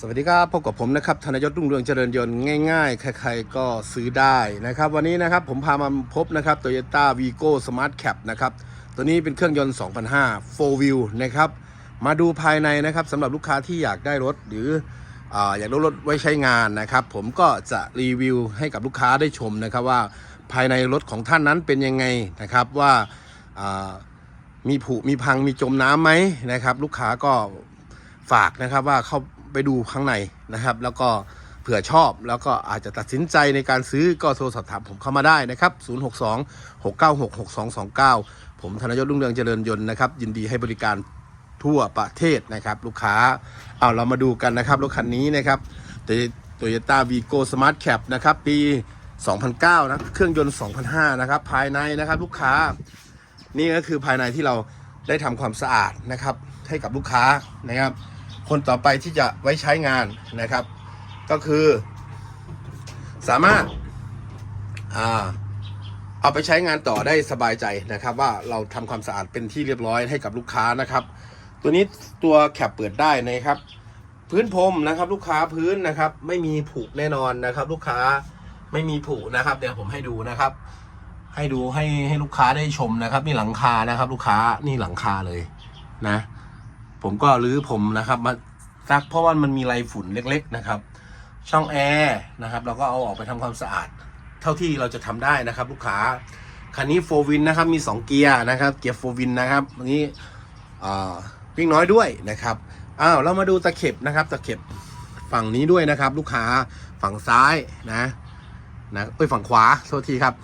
สวัสดีครับพบกับผมนะครับธนยศรุ่งเรืองเจริญยนต์ง่ายๆ ใครๆก็ซื้อได้นะครับ วันนี้นะครับผมพามาพบนะครับ Toyota Vigo Smart Cap นะครับ ตัวนี้เป็นเครื่องยนต์ 2005 4 wheel นะครับ มาดูภายในนะครับสำหรับลูกค้าที่อยากได้รถหรือออยากได้รถไว้ใช้งานนะครับ ผมก็จะรีวิวให้กับลูกค้าได้ชมนะครับว่าภายในรถของท่านนั้นเป็นยังไงนะครับว่ามีผุมีพังมีจมน้ำไหมนะครับ ลูกค้าก็ฝากนะครับว่าเขา ไปดูข้างในนะครับ แล้วก็เผื่อชอบแล้วก็อาจจะตัดสินใจในการซื้อก็โทรสอบถามผมเข้ามาได้นะครับ 062 696 6229 ผมธนยศรุ่งเรืองเจริญยนต์นะครับยินดีให้บริการทั่วประเทศนะครับ ลูกค้าเอาเรามาดูกันนะครับรถคันนี้นะครับโตโยต้าวีโก้สมาร์ทแคปนะครับ ปี 2009 นะ เครื่องยนต์ 2005 นะครับ ภายในนะครับลูกค้า นี่ก็คือภายในที่เราได้ทำความสะอาดนะครับ ให้กับลูกค้านะครับ คนต่อไปที่จะไว้ใช้งานนะครับ ก็คือ สามารถอ่าเอาไปใช้งานต่อได้สบายใจนะครับ ว่าเราทำความสะอาดเป็นที่เรียบร้อยให้กับลูกค้านะครับ ตัวนี้ตัวแคปเปิดได้นะครับ พื้นพรมนะครับ ลูกค้าพื้นนะครับ ไม่มีผุแน่นอนนะครับ ลูกค้าไม่มีผุนะครับ เดี๋ยวผมให้ดูนะครับ ให้ดูให้ให้ลูกค้าได้ชมนะครับ นี่หลังคานะครับ ลูกค้านี่หลังคาเลยนะ ผมก็รื้อผมนะครับมาซักเพราะว่ามันมีไรฝุ่นเล็ก ๆนะครับ ช่องแอร์นะครับ เราก็เอาออกไปทำความสะอาด เท่าที่เราจะทำได้นะครับ ลูกค้าคันนี้โฟวินนะครับมี 2 เกียร์นะครับ เกียร์โฟวินนะครับอันนี้อ่าวิ่งน้อยด้วยนะครับอ้าวเรามาดูตะเข็บนะครับ ตะเข็บฝั่งนี้ด้วยนะครับ ลูกค้าฝั่งซ้ายนะนะเอ้ยฝั่งขวาโทษทีครับ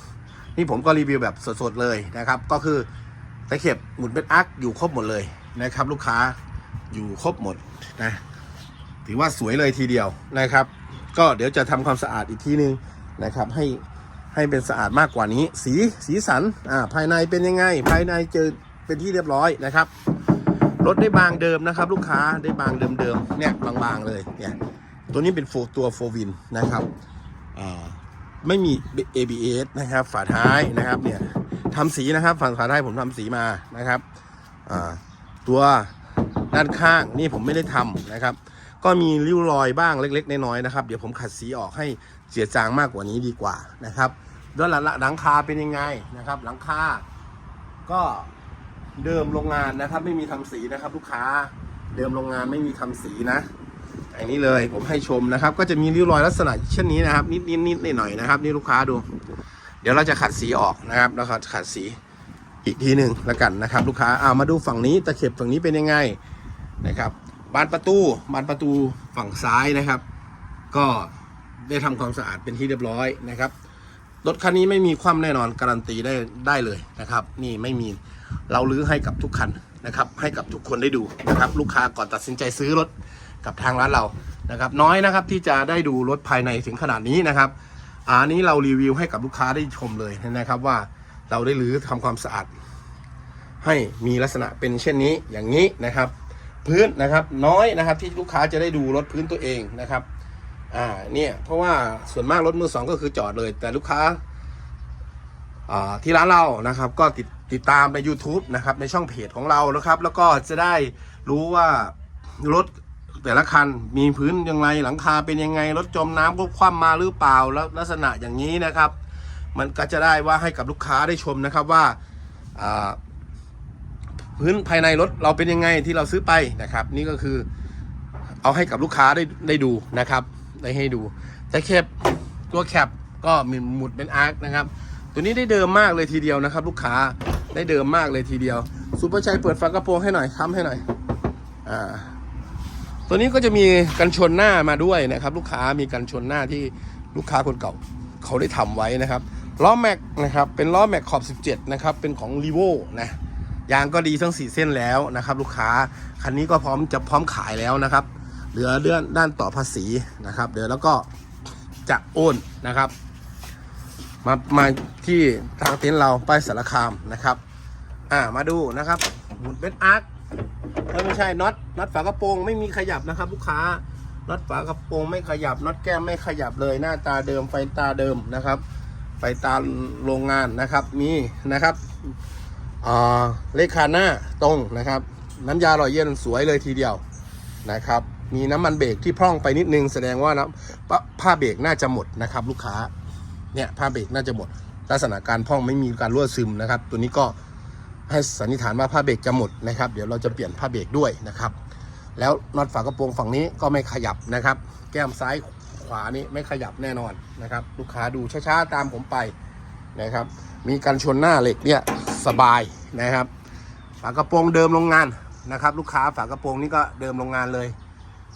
นี่ผมก็รีวิวแบบสดๆเลยนะครับ ก็คือตะเข็บหมุนเป็นอาร์คอยู่ครบหมดเลย นะครับ ลูกค้าอยู่ครบหมดนะถือว่าสวยเลยทีเดียวนะครับ ก็เดี๋ยวจะทำความสะอาดอีกทีนึงนะครับ ให้ให้เป็นสะอาดมากกว่านี้ สีสีสันอ่าภายในเป็นยังไง ภายในเจอเป็นที่เรียบร้อยนะครับรถได้บางเดิมนะครับ ลูกค้าได้บางเดิมๆเนี่ยบางๆเลยเนี่ยตัวนี้เป็นโฟตัวโฟวินนะครับอ่าไม่มี ABS นะครับ ฝาท้ายนะครับเนี่ยทำสีนะครับ ฝั่งฝาท้ายผมทำสีมานะครับอ่า ตัวด้านข้างนี่ผมไม่ได้ทำนะครับ ก็มีริ้วรอยบ้างเล็ก ๆ น้อยๆนะครับ เดี๋ยวผมขัดสีออกให้เสียจางมากกว่านี้ดีกว่านะครับด้านหลังหลังคาเป็นยังไงนะครับ หลังคาก็เดิมโรงงานนะครับ ไม่มีทำสีนะครับ ลูกค้าเดิมโรงงานไม่มีทำสีนะอันนี้เลยผมให้ชมนะครับ ก็จะมีริ้วรอยลักษณะเช่นนี้นะครับ นิดนิดนิดหน่อยๆนะครับ นี่ลูกค้าดู เดี๋ยวเราจะขัดสีออกนะครับแล้วขัดสี อีกทีหนึ่งแล้วกันนะครับ ลูกค้าเอามาดูฝั่งนี้ตะเข็บฝั่งนี้เป็นยังไงนะครับบานประตูบานประตูฝั่งซ้ายนะครับ ก็ได้ทำความสะอาดเป็นที่เรียบร้อยนะครับรถคันนี้ไม่มีความแน่นอนการันตีได้ได้เลยนะครับ นี่ไม่มีเราลื้อให้กับทุกคันนะครับ ให้กับทุกคนได้ดูนะครับ ลูกค้าก่อนตัดสินใจซื้อรถกับทางร้านเรานะครับ น้อยนะครับที่จะได้ดูรถภายในถึงขนาดนี้นะครับอันนี้เรารีวิวให้กับลูกค้าได้ชมเลยนะครับว่า เราได้รื้อทำความสะอาด ให้มีลักษณะเป็นเช่นนี้อย่างนี้นะครับ พื้นนะครับน้อยนะครับที่ลูกค้าจะได้ดูรถพื้นตัวเองนะครับอ่าเนี่ยเพราะว่าส่วนมากรถมือสองก็คือจอดเลย แต่ลูกค้าอ่าที่ร้านเรานะครับ ก็ติดติดตามใน YouTube นะครับในช่องเพจของเรานะครับ แล้วก็จะได้รู้ว่ารถแต่ละคันมีพื้นยังไงหลังคาเป็นยังไงรถจมน้ำก็คว่ำมาหรือเปล่าแล้วลักษณะอย่างนี้นะครับ มันก็จะได้ว่าให้กับลูกค้าได้ชมนะครับว่าพื้นภายในรถเราเป็นยังไงที่เราซื้อไปนะครับ นี่ก็คือเอาให้กับลูกค้าได้ได้ดูนะครับ ได้ให้ดู แต่แคปตัวแคปก็มีหมุดเป็นอาร์คนะครับ ตัวนี้ได้เดิมมากเลยทีเดียวนะครับ ลูกค้าได้เดิมมากเลยทีเดียวซูเปอร์ชัยเปิดฝากระโปรงให้หน่อยทำให้หน่อยอ่าตัวนี้ก็จะมีกันชนหน้ามาด้วยนะครับ ลูกค้ามีกันชนหน้าที่ลูกค้าคนเก่า เขาได้ทำไว้นะครับ ล้อแม็กนะครับเป็นล้อแม็กขอบ 17 นะครับเป็นของ r ีโวนะยางก็ดีทั้ง 4 เส้นแล้วนะครับลูกค้าคันนี้ก็พร้อมจะพร้อมขายแล้วนะครับ เหลือเรื่องด้านต่อภาษีนะครับ เดี๋ยวแล้วก็จะโอนนะครับ มามาที่ทางเต็นท์เราไปสารคามนะครับอ่ามาดูนะครับหมุนเป็นอาร์คไม่ใช่น็อตน็อตฝากระโปรงไม่มีขยับนะครับ ลูกค้าน็อตฝากระโปรงไม่ขยับน็อตแก้มไม่ขยับเลยหน้าตาเดิมไฟตาเดิมนะครับ ไฟตาโรงงานนะครับมีนะครับอ่าเลขคาหน้าตรงนะครับ น้ำยาหล่อเย็นสวยเลยทีเดียวนะครับ มีน้ำมันเบรกที่พร่องไปนิดนึงแสดงว่านะผ้าเบรกน่าจะหมดนะครับ ลูกค้าเนี่ยผ้าเบรกน่าจะหมด ลักษณะการพร่องไม่มีการรั่วซึมนะครับ ตัวนี้ก็ให้สันนิษฐานว่าผ้าเบรกจะหมดนะครับ เดี๋ยวเราจะเปลี่ยนผ้าเบรกด้วยนะครับ แล้วน็อตฝากระโปรงฝั่งนี้ก็ไม่ขยับนะครับ แก้มซ้าย ขวานี่ไม่ขยับแน่นอนนะครับ ลูกค้าดูช้าๆตามผมไปนะครับ มีการชนหน้าเหล็กเนี่ยสบายนะครับฝากระโปรงเดิมโรงงานนะครับ ลูกค้าฝากระโปรงนี่ก็เดิมโรงงานเลย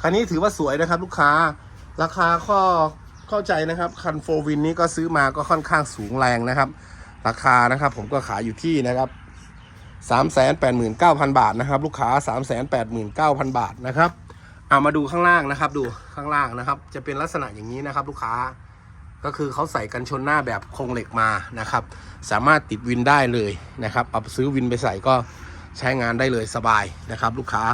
คันนี้ถือว่าสวยนะครับ ลูกค้าราคาข้อเข้าใจนะครับคันโฟวินนี้ก็ซื้อมาก็ค่อนข้างสูงแรงนะครับ ราคานะครับผมก็ขายอยู่ที่นะครับ3 8 9 0 0 0 บาทนะครับ ลูกค้า 3 8 9 0 0 0 บาทนะครับ เอามาดูข้างล่างนะครับ ดูข้างล่างนะครับ จะเป็นลักษณะอย่างนี้นะครับ ลูกค้าก็คือเขาใส่กันชนหน้าแบบโครงเหล็กมานะครับ สามารถติดวินได้เลยนะครับเอาซื้อวินไปใส่ก็ใช้งานได้เลยสบายนะครับ ลูกค้า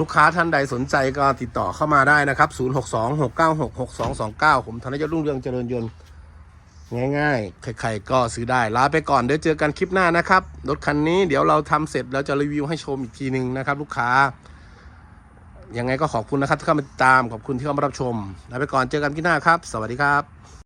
ลูกค้าท่านใดสนใจก็ติดต่อเข้ามาได้นะครับ 0626966229 ผมธนยศรุ่งเรืองเจริญยนต์ง่ายๆ ใครๆก็ซื้อได้ ลาไปก่อน เดี๋ยวเจอกันคลิปหน้านะครับ รถคันนี้เดี๋ยวเราทำเสร็จแล้วจะรีวิวให้ชมอีกทีหนึ่งนะครับ ลูกค้า ยังไงก็ขอบคุณนะครับที่เข้ามาติดตามขอบคุณที่เข้ามารับชมลาไปก่อนเจอกันที่หน้าครับ สวัสดีครับ